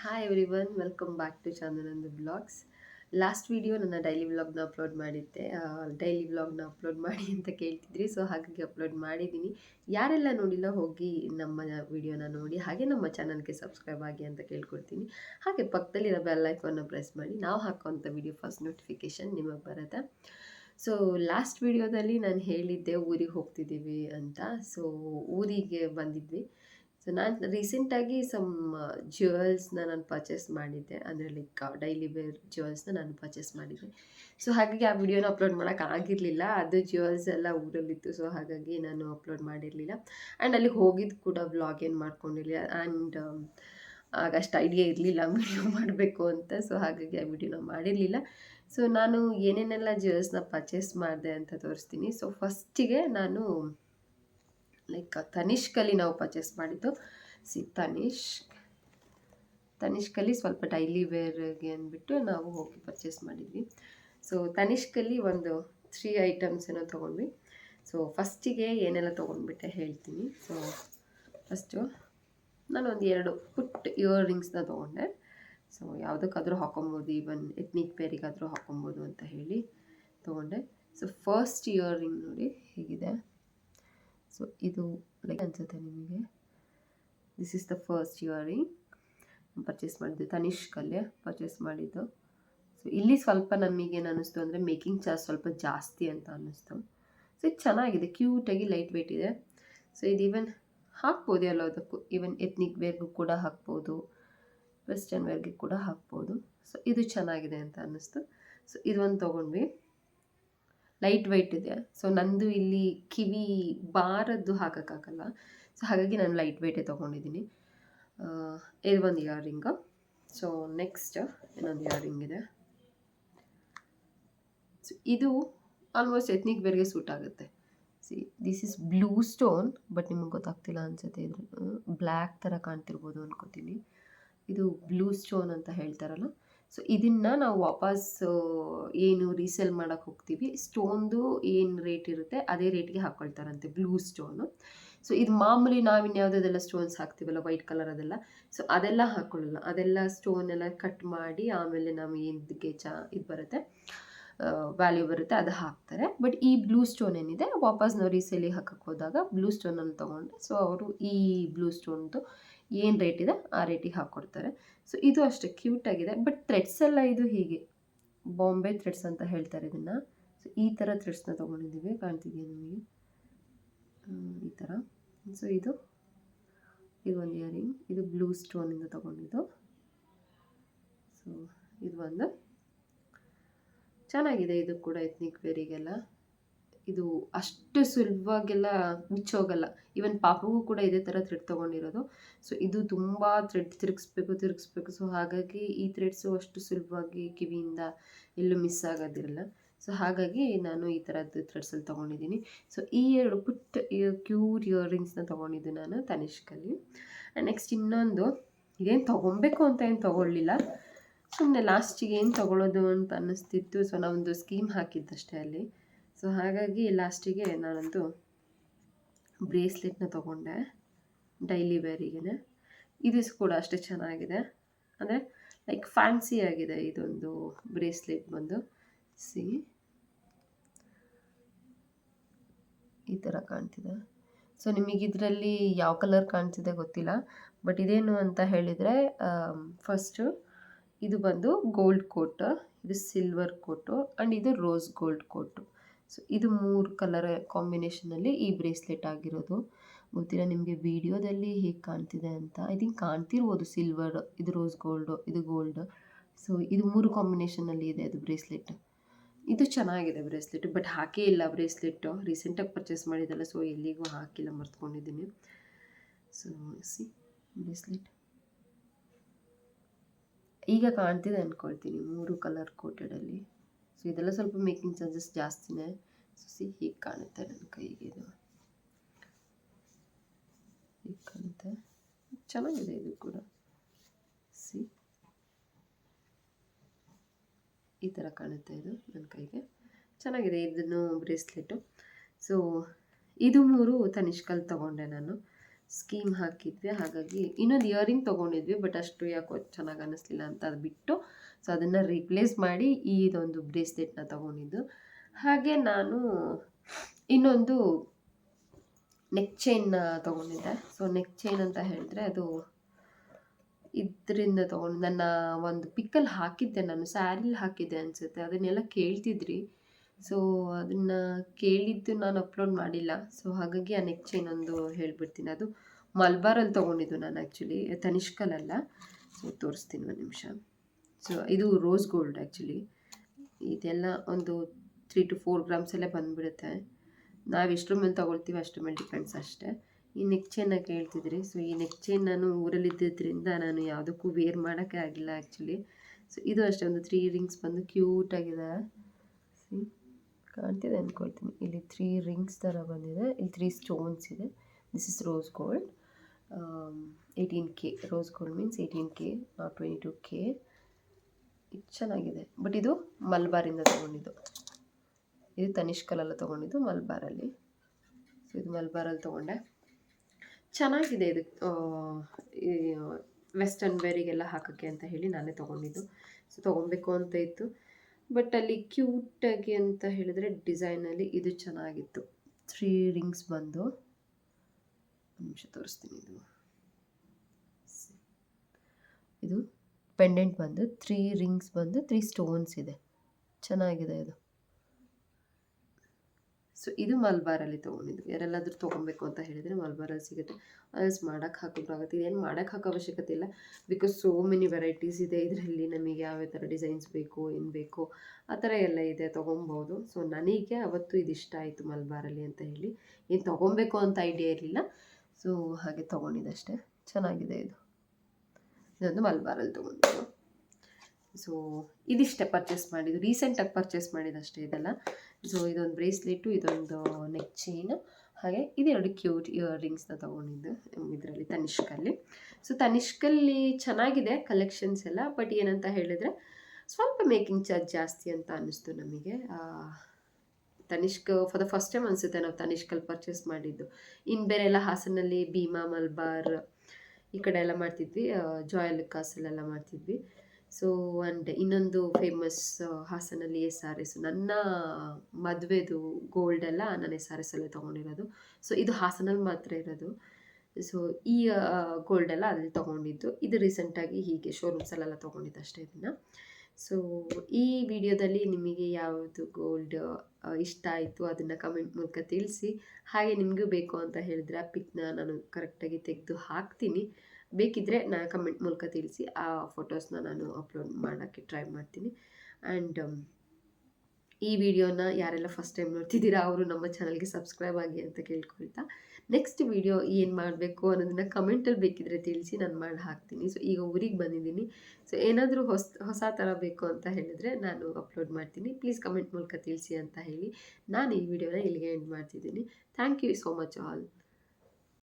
Hi everyone welcome back to ಚಾನಂದ blogs last video ನನ್ನ daily ವ್ಲಾಗ್ನ upload ಮಾಡಿದ್ದೆ. Daily ವ್ಲಾಗ್ನ ಅಪ್ಲೋಡ್ ಮಾಡಿ ಅಂತ ಕೇಳ್ತಿದ್ರಿ ಸೊ ಹಾಗಾಗಿ ಅಪ್ಲೋಡ್ ಮಾಡಿದ್ದೀನಿ. ಯಾರೆಲ್ಲ ನೋಡಿಲ್ಲ ಹೋಗಿ ನಮ್ಮ ವಿಡಿಯೋನ ನೋಡಿ, ಹಾಗೆ ನಮ್ಮ ಚಾನಲ್ಗೆ ಸಬ್ಸ್ಕ್ರೈಬ್ ಆಗಿ ಅಂತ ಕೇಳ್ಕೊಡ್ತೀನಿ. ಹಾಗೆ ಪಕ್ಕದಲ್ಲಿರೋ ಬೆಲ್ ಐಕಾನ್ನ ಪ್ರೆಸ್ ಮಾಡಿ, ನಾವು ಹಾಕೋಂಥ ವಿಡಿಯೋ ಫಸ್ಟ್ ನೋಟಿಫಿಕೇಷನ್ ನಿಮಗೆ ಬರುತ್ತೆ. ಸೊ ಲಾಸ್ಟ್ ವಿಡಿಯೋದಲ್ಲಿ ನಾನು ಹೇಳಿದ್ದೆ ಊರಿಗೆ ಹೋಗ್ತಿದ್ದೀವಿ ಅಂತ. ಸೊ ಊರಿಗೆ ಬಂದಿದ್ವಿ. ಸೊ ನಾನು ರೀಸೆಂಟಾಗಿ ಸಮ್ ಜ್ಯುವೆಲ್ಸ್ನ ನಾನು ಪರ್ಚೇಸ್ ಮಾಡಿದ್ದೆ. ಅಂದರೆ ಲೈಕ್ ಡೈಲಿ ವೇರ್ ಜ್ಯುವೆಲ್ಸ್ನ ನಾನು ಪರ್ಚೇಸ್ ಮಾಡಿದ್ದೆ. ಸೊ ಹಾಗಾಗಿ ಆ ವಿಡಿಯೋನ ಅಪ್ಲೋಡ್ ಮಾಡೋಕೆ ಆಗಿರಲಿಲ್ಲ. ಅದು ಜ್ಯುವೆಲ್ಸ್ ಎಲ್ಲ ಊರಲ್ಲಿತ್ತು. ಸೊ ಹಾಗಾಗಿ ನಾನು ಅಪ್ಲೋಡ್ ಮಾಡಿರಲಿಲ್ಲ. ಆ್ಯಂಡ್ ಅಲ್ಲಿ ಹೋಗಿದ್ದು ಕೂಡ ವ್ಲಾಗ್ ಏನು ಮಾಡ್ಕೊಂಡಿರಲಿಲ್ಲ. ಆ್ಯಂಡ್ ಆಗ ಅಷ್ಟು ಐಡಿಯಾ ಇರಲಿಲ್ಲ. ವಿಡಿಯೋ ಮಾಡಬೇಕು ಅಂತ. ಸೊ ಹಾಗಾಗಿ ಆ ವಿಡಿಯೋನ ಮಾಡಿರಲಿಲ್ಲ. ಸೊ ನಾನು ಏನೇನೆಲ್ಲ ಜ್ಯುವೆಲ್ಸ್ನ ಪರ್ಚೇಸ್ ಮಾಡಿದೆ ಅಂತ ತೋರಿಸ್ತೀನಿ. ಸೊ ಫಸ್ಟಿಗೆ ನಾನು ಲೈಕ್ ತನಿಷ್ಕಲ್ಲಿ ನಾವು ಪರ್ಚೇಸ್ ಮಾಡಿದ್ದು. ಸಿ ತನಿಷ್ಕ್ ತನಿಷ್ಕಲ್ಲಿ ಸ್ವಲ್ಪ ಡೈಲಿ ವೇರ್ಗೆ ಅಂದ್ಬಿಟ್ಟು ನಾವು ಹೋಗಿ ಪರ್ಚೇಸ್ ಮಾಡಿದ್ವಿ. ಸೊ ತನಿಷ್ಕಲ್ಲಿ ಒಂದು ತ್ರೀ ಐಟಮ್ಸ್ ಏನೋ ತೊಗೊಂಡ್ವಿ. ಸೊ ಫಸ್ಟಿಗೆ ಏನೆಲ್ಲ ತೊಗೊಂಡ್ಬಿಟ್ಟೆ ಹೇಳ್ತೀನಿ. ಸೊ ಫಸ್ಟು ನಾನು ಒಂದು ಎರಡು ಪುಟ್ ಇಯರ್ ರಿಂಗ್ಸ್ನ ತೊಗೊಂಡೆ. ಸೊ ಯಾವುದಕ್ಕಾದರೂ ಹಾಕೊಬೋದು ಈವನ್ ಎತ್ನಿಕ್ ಪೇರಿಗಾದರೂ ಹಾಕೊಬೋದು ಅಂತ ಹೇಳಿ ತೊಗೊಂಡೆ. ಸೊ ಫಸ್ಟ್ ಇಯರ್ ರಿಂಗ್ ನೋಡಿ ಹೇಗಿದೆ. ಸೊ ಇದು ಲೈಕ್ ಅನ್ಸುತ್ತೆ ನಿಮಗೆ. This is the first earring purchase ಮಾಡಿದ್ದು ತನಿಷ್ಕಲ್ಲೇ ಪರ್ಚೇಸ್ ಮಾಡಿದ್ದು. ಸೊ ಇಲ್ಲಿ ಸ್ವಲ್ಪ ನಮಗೇನು ಅನ್ನಿಸ್ತು ಅಂದರೆ ಮೇಕಿಂಗ್ ಚಾರ್ಜ್ ಸ್ವಲ್ಪ ಜಾಸ್ತಿ ಅಂತ ಅನ್ನಿಸ್ತು. ಸೊ ಇದು ಚೆನ್ನಾಗಿದೆ ಕ್ಯೂಟಾಗಿ ಲೈಟ್ ವೆಯ್ಟ್ ಇದೆ. ಸೊ ಇದು ಈವನ್ ಹಾಕ್ಬೋದು ಎಲ್ಲದಕ್ಕೂ. ಈವನ್ ಎತ್ನಿಕ್ ವೇರ್ಗೂ ಕೂಡ ಹಾಕ್ಬೋದು ವೆಸ್ಟರ್ನ್ ವೇರ್ಗೆ ಕೂಡ ಹಾಕ್ಬೋದು. ಸೊ ಇದು ಚೆನ್ನಾಗಿದೆ ಅಂತ ಅನ್ನಿಸ್ತು. ಸೊ ಇದೊಂದು ತೊಗೊಂಡ್ವಿ. ಲೈಟ್ ವೈಟ್ ಇದೆ. ಸೊ ನಂದು ಇಲ್ಲಿ ಕಿವಿ ಬಾರದ್ದು ಹಾಕೋಕ್ಕಾಗಲ್ಲ ಸೊ ಹಾಗಾಗಿ ನಾನು ಲೈಟ್ ವೈಟೇ ತೊಗೊಂಡಿದ್ದೀನಿ. ಇದು ಒಂದು ಇಯರಿಂಗು. ಸೊ ನೆಕ್ಸ್ಟ್ ಇನ್ನೊಂದು ಇಯರಿಂಗ್ ಇದೆ. ಸೊ ಇದು ಆಲ್ಮೋಸ್ಟ್ ಎತ್ನಿಕ್ ಬೇರೆಗೆ ಸೂಟ್ ಆಗುತ್ತೆ. See this is blue stone but ನಿಮಗೆ ಗೊತ್ತಾಗ್ತಿಲ್ಲ ಅನ್ಸುತ್ತೆ. ಇದ್ರ ಬ್ಲ್ಯಾಕ್ ಥರ ಕಾಣ್ತಿರ್ಬೋದು ಅನ್ಕೋತೀನಿ. ಇದು ಬ್ಲೂ ಸ್ಟೋನ್ ಅಂತ ಹೇಳ್ತಾರಲ್ಲ? ಸೊ ಇದನ್ನು ನಾವು ವಾಪಸ್ ಏನು ರೀಸೇಲ್ ಮಾಡೋಕ್ಕೆ ಹೋಗ್ತೀವಿ. ಸ್ಟೋನ್ದು ಏನು ರೇಟ್ ಇರುತ್ತೆ, ಅದೇ ರೇಟ್ಗೆ ಹಾಕ್ಕೊಳ್ತಾರಂತೆ ಬ್ಲೂ ಸ್ಟೋನು ಸೊ ಇದು ಮಾಮೂಲಿ ನಾವು ಯಾವುದಾದೆಲ್ಲ ಸ್ಟೋನ್ಸ್ ಹಾಕ್ತೀವಲ್ಲ ವೈಟ್ ಕಲರ್ ಅದೆಲ್ಲ. ಸೊ ಅದೆಲ್ಲ ಹಾಕ್ಕೊಳ್ಳಲ್ಲ ಅದೆಲ್ಲ ಸ್ಟೋನ್ ಎಲ್ಲ ಕಟ್ ಮಾಡಿ, ಆಮೇಲೆ ನಾವು ಏನಕ್ಕೆ ಚಾ, ಇದು ಬರುತ್ತೆ ವ್ಯಾಲ್ಯೂ ಬರುತ್ತೆ, ಅದು ಹಾಕ್ತಾರೆ. ಬಟ್ ಈ ಬ್ಲೂ ಸ್ಟೋನ್ ಏನಿದೆ, ವಾಪಸ್ ನಾವು ರೀಸೇಲಿಗೆ ಹಾಕಕ್ಕೆ ಹೋದಾಗ ಬ್ಲೂ ಸ್ಟೋನನ್ನು ತೊಗೊಂಡೆ ಸೊ ಅವರು ಈ ಬ್ಲೂ ಸ್ಟೋನ್ದು ಏನು ರೇಟ್ ಇದೆ, ಆ ರೇಟಿಗೆ ಹಾಕ್ಕೊಡ್ತಾರೆ ಸೊ ಇದು ಅಷ್ಟೇ ಕ್ಯೂಟಾಗಿದೆ ಬಟ್ ಥ್ರೆಡ್ಸ್ ಎಲ್ಲ ಇದು ಹೀಗೆ. ಬಾಂಬೆ ಥ್ರೆಡ್ಸ್ ಅಂತ ಹೇಳ್ತಾರೆ ಇದನ್ನು. ಸೊ ಈ ಥರ ಥ್ರೆಡ್ಸ್ನ ತೊಗೊಂಡಿದ್ದೀವಿ. ಕಾಣ್ತಿದೆಯಾ ನಿಮಗೆ? ಈ ಥರ ಸೊ ಇದು ಇದು ಒಂದು ಇಯರಿಂಗ್ ಇದು ಬ್ಲೂ ಸ್ಟೋನಿಂದ ತೊಗೊಂಡಿದ್ದು. ಸೊ ಇದು ಒಂದು ಚೆನ್ನಾಗಿದೆ. ಇದು ಕೂಡ ಎತ್ನಿಕ್ ವೇರಿಗೆಲ್ಲ ಇದು ಅಷ್ಟು ಸುಲಭವಾಗೆಲ್ಲ ಮುಚ್ಚೋಗಲ್ಲ ಈವನ್ ಪಾಪಗೂ ಕೂಡ ಇದೇ ಥರ ಥ್ರೆಡ್ ತೊಗೊಂಡಿರೋದು. ಸೊ ಇದು ತುಂಬ ಥ್ರೆಡ್ ತಿರುಗಿಸ್ಬೇಕು ತಿರುಗಿಸ್ಬೇಕು. ಸೊ ಹಾಗಾಗಿ ಈ ಥ್ರೆಡ್ಸು ಅಷ್ಟು ಸುಲಭವಾಗಿ ಕಿವಿಯಿಂದ ಎಲ್ಲೂ ಮಿಸ್ ಆಗೋದಿರಲ್ಲ. ಸೊ ಹಾಗಾಗಿ ನಾನು ಈ ಥರದ್ದು ಥ್ರೆಡ್ಸಲ್ಲಿ ತೊಗೊಂಡಿದ್ದೀನಿ. ಸೊ ಈ ಎರಡು ಪುಟ್ ಕ್ಯೂರ್ ಇಯರಿಂಗ್ಸ್ನ ತೊಗೊಂಡಿದ್ದು ನಾನು ತನಿಷ್ಕಲ್ಲಿ. ನೆಕ್ಸ್ಟ್ ಇನ್ನೊಂದು, ಇದೇನು ತೊಗೊಬೇಕು ಅಂತ ಏನು ತೊಗೊಳ್ಳಿಲ್ಲ. ಸುಮ್ಮನೆ ಲಾಸ್ಟಿಗೆ ಏನು ತೊಗೊಳ್ಳೋದು ಅಂತ ಅನ್ನಿಸ್ತಿತ್ತು. ಸೊ ನಾವೊಂದು ಸ್ಕೀಮ್ ಹಾಕಿದ್ದಷ್ಟೇ ಅಲ್ಲಿ. ಸೊ ಹಾಗಾಗಿ ಲಾಸ್ಟಿಗೆ ನಾನಂತೂ ಬ್ರೇಸ್ಲೆಟ್ನ ತೊಗೊಂಡೆ, ಡೈಲಿ ವೇರಿಗೆ ಇದು ಕೂಡ ಅಷ್ಟೇ ಚೆನ್ನಾಗಿದೆ. ಅಂದರೆ ಲೈಕ್ ಫ್ಯಾನ್ಸಿ ಆಗಿದೆ ಇದೊಂದು ಬ್ರೇಸ್ಲೆಟ್ ಬಂದು. ಸಿ ಈ ಥರ ಕಾಣ್ತಿದೆ. ಸೊ ನಿಮಗೆ ಇದರಲ್ಲಿ ಯಾವ ಕಲರ್ ಕಾಣ್ತಿದೆ ಗೊತ್ತಿಲ್ಲ. ಬಟ್ ಇದೇನು ಅಂತ ಹೇಳಿದರೆ ಫಸ್ಟು ಇದು ಬಂದು ಗೋಲ್ಡ್ ಕೋಟ್ ಇದು ಸಿಲ್ವರ್ ಕೋಟು ಆ್ಯಂಡ್ ಇದು ರೋಸ್ ಗೋಲ್ಡ್ ಕೋಟು ಸೊ ಇದು ಮೂರು ಕಲರ್ ಕಾಂಬಿನೇಷನಲ್ಲಿ ಈ ಬ್ರೇಸ್ಲೆಟ್ ಆಗಿರೋದು. ಗೊತ್ತಿಲ್ಲ ನಿಮಗೆ ವಿಡಿಯೋದಲ್ಲಿ ಹೇಗೆ ಕಾಣ್ತಿದೆ ಅಂತ ಐ ಥಿಂಕ್ ಕಾಣ್ತಿರ್ಬೋದು ಸಿಲ್ವರ್ ಇದು ರೋಸ್ ಗೋಲ್ಡು ಇದು ಗೋಲ್ಡ್ ಸೊ ಇದು ಮೂರು ಕಾಂಬಿನೇಷನಲ್ಲಿ ಇದೆ ಅದು ಬ್ರೇಸ್ಲೆಟ್ ಇದು ಚೆನ್ನಾಗಿದೆ ಬ್ರೇಸ್ಲೆಟ್ ಬಟ್ ಹಾಕೇ ಇಲ್ಲ ಬ್ರೇಸ್ಲೆಟ್ಟು ರೀಸೆಂಟಾಗಿ ಪರ್ಚೇಸ್ ಮಾಡಿದ್ದಲ್ಲ ಸೊ ಎಲ್ಲಿಗೂ ಹಾಕಿಲ್ಲ, ಮರ್ತ್ಕೊಂಡಿದ್ದೀನಿ. ಸೊ ಸಿ ಬ್ರೇಸ್ಲೆಟ್ ಈಗ ಕಾಣ್ತಿದೆ ಅಂದ್ಕೊಳ್ತೀನಿ ಮೂರು ಕಲರ್ ಕೋಟೆಡಲ್ಲಿ ಸೊ ಇದೆಲ್ಲ ಸ್ವಲ್ಪ ಮೇಕಿಂಗ್ ಚಾರ್ಜಸ್ ಜಾಸ್ತಿನೇ ಸೊ ಸಿ ಹೀಗೆ ಕಾಣುತ್ತೆ ನನ್ನ ಕೈಗೆ ಇದು. ಹೀಗೆ ಕಾಣುತ್ತೆ. ಚೆನ್ನಾಗಿದೆ ಇದು ಕೂಡ. ಸಿ ಈ ಥರ ಕಾಣುತ್ತೆ ಇದು ನನ್ನ ಕೈಗೆ. ಚೆನ್ನಾಗಿದೆ ಇದನ್ನು ಬ್ರೇಸ್ಲೆಟು ಸೊ ಇದು ಮೂರು ತನಿಷ್ಕಲ್ ತೊಗೊಂಡೆ ನಾನು. ಸ್ಕೀಮ್ ಹಾಕಿದ್ವಿ. ಹಾಗಾಗಿ ಇನ್ನೊಂದು ಇಯರಿಂಗ್ ತೊಗೊಂಡಿದ್ವಿ, ಬಟ್ ಅಷ್ಟು ಯಾಕೋ ಚೆನ್ನಾಗಿ ಅನ್ನಿಸ್ಲಿಲ್ಲ ಅಂತ ಅದು ಬಿಟ್ಟು. ಸೊ ಅದನ್ನು ರಿಪ್ಲೇಸ್ ಮಾಡಿ ಈ ಇದೊಂದು ಬ್ರೇಸ್ಲೆಟ್ನ ತೊಗೊಂಡಿದ್ದು. ಹಾಗೆ ನಾನು ಇನ್ನೊಂದು ನೆಕ್ ಚೈನ್ನ ತೊಗೊಂಡಿದ್ದೆ. ಸೊ ನೆಕ್ ಚೈನ್ ಅಂತ ಹೇಳಿದ್ರೆ ಅದು ಇದರಿಂದ ತೊಗೊಂಡು, ನನ್ನ ಒಂದು ಪಿಕ್ಕಲ್ಲಿ ಹಾಕಿದ್ದೆ ನಾನು ಸ್ಯಾರಿಲಿ ಹಾಕಿದ್ದೆ ಅನಿಸುತ್ತೆ. ಅದನ್ನೆಲ್ಲ ಕೇಳ್ತಿದ್ರಿ. ಸೊ ಅದನ್ನು ಕೇಳಿದ್ದು ನಾನು ಅಪ್ಲೋಡ್ ಮಾಡಿಲ್ಲ. ಸೊ ಹಾಗಾಗಿ ಆ ನೆಕ್ ಚೈನ್ ಒಂದು ಹೇಳ್ಬಿಡ್ತೀನಿ. ಅದು ಮಲ್ಬಾರಲ್ಲಿ ತೊಗೊಂಡಿದ್ದು ನಾನು ಆ್ಯಕ್ಚುಲಿ ಅಲ್ಲ. ಸೊ ತೋರಿಸ್ತೀನಿ ಒಂದು ನಿಮಿಷ. ಸೊ ಇದು ರೋಸ್ ಗೋಲ್ಡ್ ಆ್ಯಕ್ಚುಲಿ ಇದೆಲ್ಲ ಒಂದು ತ್ರೀ ಟು ಫೋರ್ ಗ್ರಾಮ್ಸ್ ಎಲ್ಲ ಬಂದುಬಿಡುತ್ತೆ. ನಾವು ಎಷ್ಟರ ಮೇಲೆ ತೊಗೊಳ್ತೀವಿ ಅಷ್ಟರ ಮೇಲೆ ಡಿಪೆಂಡ್ಸ್ ಅಷ್ಟೇ. ಈ ನೆಕ್ ಚೈನ್ನ ಕೇಳ್ತಿದ್ರಿ. ಸೊ ಈ ನೆಕ್ ಚೈನ್ ನಾನು ಊರಲ್ಲಿದ್ದರಿಂದ ನಾನು ಯಾವುದಕ್ಕೂ ವೇರ್ ಮಾಡೋಕ್ಕೆ ಆಗಿಲ್ಲ ಆ್ಯಕ್ಚುಲಿ ಸೊ ಇದು ಅಷ್ಟೇ, ಒಂದು ತ್ರೀ ರಿಂಗ್ಸ್ ಬಂದು ಕ್ಯೂಟಾಗಿದೆ ಸಿ ಕಾಣ್ತಿದೆ ಅಂದ್ಕೊಳ್ತೀನಿ ಇಲ್ಲಿ ತ್ರೀ ರಿಂಗ್ಸ್ ಥರ ಬಂದಿದೆ. ಇಲ್ಲಿ ತ್ರೀ ಸ್ಟೋನ್ಸ್ ಇದೆ. This is rose gold eighteen K rose gold means eighteen K twenty two K ಇದು ಚೆನ್ನಾಗಿದೆ. ಬಟ್ ಇದು ಮಲ್ಬಾರಿಂದ ತೊಗೊಂಡಿದ್ದು. ಇದು ತನಿಷ್ಕಲೆಲ್ಲ ತೊಗೊಂಡಿದ್ದು ಮಲ್ಬಾರಲ್ಲಿ. ಸೊ ಇದು ಮಲ್ಬಾರಲ್ಲಿ ತೊಗೊಂಡೆ. ಚೆನ್ನಾಗಿದೆ ಇದು ವೆಸ್ಟರ್ನ್ ವೇರಿಗೆಲ್ಲ ಹಾಕೋಕ್ಕೆ ಅಂತ ಹೇಳಿ ನಾನೇ ತೊಗೊಂಡಿದ್ದು. ಸೊ ತೊಗೊಬೇಕು ಅಂತ ಇತ್ತು. ಬಟ್ ಅಲ್ಲಿ ಕ್ಯೂಟಾಗಿ ಅಂತ ಹೇಳಿದ್ರೆ ಡಿಸೈನಲ್ಲಿ ಇದು ಚೆನ್ನಾಗಿತ್ತು. ತ್ರೀ ರಿಂಗ್ಸ್ ಬಂದು ನಿಮಿಷ ತೋರಿಸ್ತೀನಿ ಇದು. ಇದು ಪೆಂಡೆಂಟ್ ಬಂದು ತ್ರೀ ರಿಂಗ್ಸ್ ಬಂದು ತ್ರೀ ಸ್ಟೋನ್ಸ್ ಇದೆ. ಚೆನ್ನಾಗಿದೆ ಇದು. ಸೊ ಇದು ಮಲ್ಬಾರಲ್ಲಿ ತೊಗೊಂಡಿದ್ದು. ಯಾರೆಲ್ಲಾದರೂ ತೊಗೊಬೇಕು ಅಂತ ಹೇಳಿದರೆ ಮಲ್ಬಾರಲ್ಲಿ ಸಿಗುತ್ತೆ. ಅಲ್ಸ್ ಮಾಡೋಕ್ಕೆ ಹಾಕೋಕ್ಕಾಗುತ್ತೆ ಇದೇನು ಮಾಡೋಕ್ಕೆ ಹಾಕೋ ಅವಶ್ಯಕತೆ ಇಲ್ಲ. ಬಿಕಾಸ್ ಸೋ ಮೆನಿ ವೆರೈಟೀಸ್ ಇದೆ. ಇದರಲ್ಲಿ ನಮಗೆ ಯಾವ ಥರ ಡಿಸೈನ್ಸ್ ಬೇಕು, ಏನು ಬೇಕು, ಆ ಥರ ಎಲ್ಲ ಇದೆ. ತೊಗೊಬೋದು ಸೊ ನನಗೆ ಅವತ್ತು ಇದು ಇಷ್ಟ ಆಯಿತು ಮಲ್ಬಾರಲ್ಲಿ ಅಂತ ಹೇಳಿ. ಏನು ತೊಗೊಬೇಕು ಅಂತ ಐಡಿಯಾ ಇರಲಿಲ್ಲ. ಸೊ ಹಾಗೆ ತೊಗೊಂಡಿದ್ದಷ್ಟೇ. ಚೆನ್ನಾಗಿದೆ ಇದು. ಇದೊಂದು ಮಲ್ಬಾರಲ್ಲಿ ತೊಗೊಂಡಿದ್ದು. ಸೊ ಇದಿಷ್ಟೇ ಪರ್ಚೇಸ್ ಮಾಡಿದ್ದು. ರೀಸೆಂಟಾಗಿ ಪರ್ಚೇಸ್ ಮಾಡಿದಷ್ಟೇ ಇದೆಲ್ಲ. ಸೊ ಇದೊಂದು ಬ್ರೇಸ್ಲೆಟು ಇದೊಂದು ನೆಕ್ ಚೈನು ಹಾಗೆ ಇದೆರಡು ಕ್ಯೂಟ್ ಇಯರ್ ರಿಂಗ್ಸ್ನ ತೊಗೊಂಡಿದ್ದು ಇದರಲ್ಲಿ ತನಿಷ್ಕಲ್ಲಿ. ಸೊ ತನಿಷ್ಕಲ್ಲಿ ಚೆನ್ನಾಗಿದೆ ಕಲೆಕ್ಷನ್ಸ್ ಎಲ್ಲ. ಬಟ್ ಏನಂತ ಹೇಳಿದರೆ, ಸ್ವಲ್ಪ ಮೇಕಿಂಗ್ ಚಾರ್ಜ್ ಜಾಸ್ತಿ ಅಂತ ಅನ್ನಿಸ್ತು ನಮಗೆ. Tanishq for the first time ಅನಿಸುತ್ತೆ ನಾವು ತನಿಷ್ಕಲ್ಲಿ ಪರ್ಚೇಸ್ ಮಾಡಿದ್ದು. ಇನ್ನು ಬೇರೆ ಎಲ್ಲ ಹಾಸನಲ್ಲಿ ಭೀಮಾ, ಮಲ್ಬಾರ್ ಈ ಕಡೆ ಎಲ್ಲ ಮಾಡ್ತಿದ್ವಿ. ಜಾಯಲ್ ಕಾಸಲ್ಲೆಲ್ಲ ಮಾಡ್ತಿದ್ವಿ. ಸೊ ಆ್ಯಂಡ್ ಇನ್ನೊಂದು ಫೇಮಸ್ ಹಾಸನಲ್ಲಿ ಎಸ್ ಆರ್ ಎಸ್ ನನ್ನ ಮದುವೆದು ಗೋಲ್ಡ್ ಎಲ್ಲ ನಾನು ಎಸ್ ಆರ್ ಎಸ್ ಅಲ್ಲೇ ತೊಗೊಂಡಿರೋದು. ಸೊ ಇದು ಹಾಸನಲ್ಲಿ ಮಾತ್ರ ಇರೋದು. ಸೊ ಈ ಗೋಲ್ಡ್ ಎಲ್ಲ ಅಲ್ಲಿ ತೊಗೊಂಡಿದ್ದು. ಇದು ರೀಸೆಂಟಾಗಿ ಹೀಗೆ ಶೋರೂಮ್ಸಲ್ಲೆಲ್ಲ ತೊಗೊಂಡಿದ್ದು ಅಷ್ಟೇ ಇದನ್ನು ಸೊ ಈ ವಿಡಿಯೋದಲ್ಲಿ ನಿಮಗೆ ಯಾವುದು ಗೋಲ್ಡ್ ಇಷ್ಟ ಆಯಿತು ಅದನ್ನು ಕಮೆಂಟ್ ಮೂಲಕ ತಿಳಿಸಿ. ಹಾಗೆ ನಿಮಗೂ ಬೇಕು ಅಂತ ಹೇಳಿದ್ರೆ ಆ ಪಿಕ್ನ ನಾನು ಕರೆಕ್ಟಾಗಿ ತೆಗೆದು ಹಾಕ್ತೀನಿ. ಬೇಕಿದ್ದರೆ ನಾ ಕಮೆಂಟ್ ಮೂಲಕ ತಿಳಿಸಿ, ಆ ಫೋಟೋಸ್ನ ನಾನು ಅಪ್ಲೋಡ್ ಮಾಡೋಕ್ಕೆ ಟ್ರೈ ಮಾಡ್ತೀನಿ. ಆ್ಯಂಡ್ ಈ ವಿಡಿಯೋನ ಯಾರೆಲ್ಲ ಫಸ್ಟ್ ಟೈಮ್ ನೋಡ್ತಿದ್ದೀರಾ, ಅವರು ನಮ್ಮ ಚಾನಲ್ಗೆ ಸಬ್ಸ್ಕ್ರೈಬ್ ಆಗಿ ಅಂತ ಕೇಳ್ಕೊಳ್ತಾ. ನೆಕ್ಸ್ಟ್ ವಿಡಿಯೋ ಏನು ಮಾಡಬೇಕು ಅನ್ನೋದನ್ನು ಕಮೆಂಟಲ್ಲಿ ಬೇಕಿದ್ರೆ ತಿಳಿಸಿ, ನಾನು ಮಾಡಿ ಹಾಕ್ತೀನಿ. ಸೊ ಈಗ ಊರಿಗೆ ಬಂದಿದ್ದೀನಿ. ಸೊ ಏನಾದರೂ ಹೊಸ ಹೊಸ ಥರ ಬೇಕು ಅಂತ ಹೇಳಿದ್ರೆ ನಾನು ಅಪ್ಲೋಡ್ ಮಾಡ್ತೀನಿ. ಪ್ಲೀಸ್ ಕಮೆಂಟ್ ಮೂಲಕ ತಿಳಿಸಿ ಅಂತ ಹೇಳಿ, ನಾನು ಈ ವಿಡಿಯೋನ ಇಲ್ಲಿಗೆ ಎಂಡ್ ಮಾಡ್ತಿದ್ದೀನಿ. Thank you so much all